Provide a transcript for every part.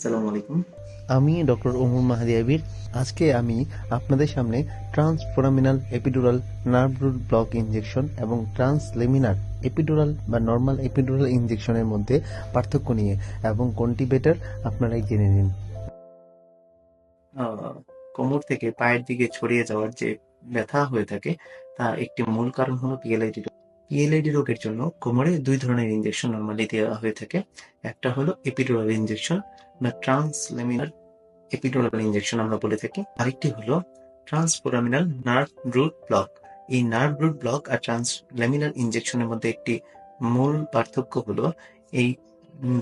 আসসালামু আলাইকুম। আমি ডক্টর ওমর মাহাদি আবির। আজকে আমি আপনাদের সামনে transforaminal epidural nerve root block injection এবং ট্রান্সলেমিনার এপিডুরাল বা নর্মাল এপিডুরাল ইনজেকশনের মধ্যে পার্থক্য নিয়ে এবং কোনটি বেটার আপনারাই জেনে নিন। কোমর থেকে পায়ের দিকে ছড়িয়ে যাওয়ার যে ব্যথা হয়ে থাকে তা একটি মূল কারণ হলো পিএলআইডি রোগ। পিএলআইডি রোগের জন্য কোমরে দুই ধরনের ইনজেকশন নর্মালি দেওয়া হয়ে থাকে। একটা হলো এপিডুরাল ইনজেকশন বা ট্রান্সলেমিনার এপিডুরাল ইনজেকশন আমরা বলে থাকি। আরেকটি হলো নার্ভ রুট ব্লক এই নার্ভ রুট ব্লক আর ট্রান্সলেমিনার ইনজেকশনের মধ্যে একটি মূল পার্থক্য হলো এই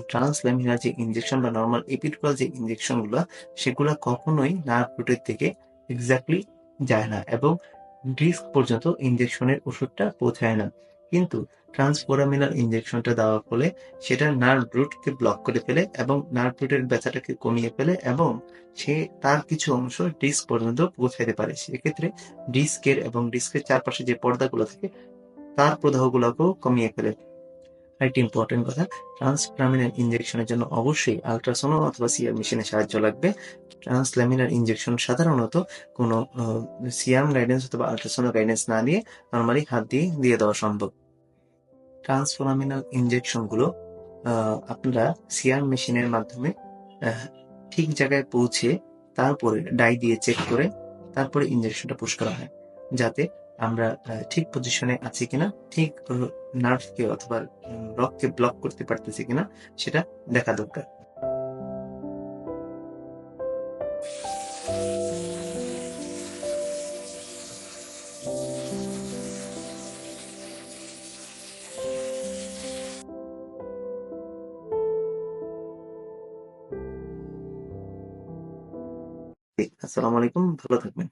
ট্রান্সলেমিনার যে ইনজেকশন বা নর্মাল এপিডুরাল যে ইনজেকশনগুলো সেগুলো কখনোই নার্ভ রুটের থেকে এক্স্যাক্টলি যায় না এবং ডিস্ক পর্যন্ত ইনজেকশনের ওষুধটা পৌঁছায় না। কিন্তু ট্রান্সফোরামিনাল ইনজেকশনটা দেওয়ার ফলে সেটা নার্ভ রুটকে ব্লক করে ফেলে এবং নার্ভ রুটের ব্যথাটাকে কমিয়ে ফেলে এবং সে তার কিছু অংশ ডিস্ক পর্যন্ত পৌঁছাতে পারে। সেক্ষেত্রে ডিস্কের এবং ডিস্কের চারপাশে যে পর্দাগুলো থাকে, তার প্রদাহগুলোকেও কমিয়ে ফেলে। আরেকটি ইম্পর্টেন্ট কথা ট্রান্সফ্রামিনাল ইঞ্জেকশনের জন্য অবশ্যই আলট্রাসোনো অথবা সিআর মেশিনের সাহায্য লাগবে। ট্রান্সল্যামিনার ইঞ্জেকশন সাধারণত কোনো সিয়াম গাইডেন্স অথবা আলট্রাসোনো গাইডেন্স না নিয়ে নর্মালি হাত দিয়ে দিয়ে দেওয়া সম্ভব। ট্রান্সফোরামিনাল ইনজেকশনগুলো আহ, আপনারা সিয়াম মেশিনের মাধ্যমে ঠিক জায়গায় পৌঁছে তারপরে ডাই দিয়ে চেক করে তারপরে ইঞ্জেকশনটা পুশ করা হয় যাতে আমরা ঠিক পজিশনে আছি কিনা, ঠিক নার্ভকে অথবা রককে ব্লক করতে পারতেছি কিনা, সেটা দেখা দরকার। আসসালামু আলাইকুম, ভালো থাকবেন।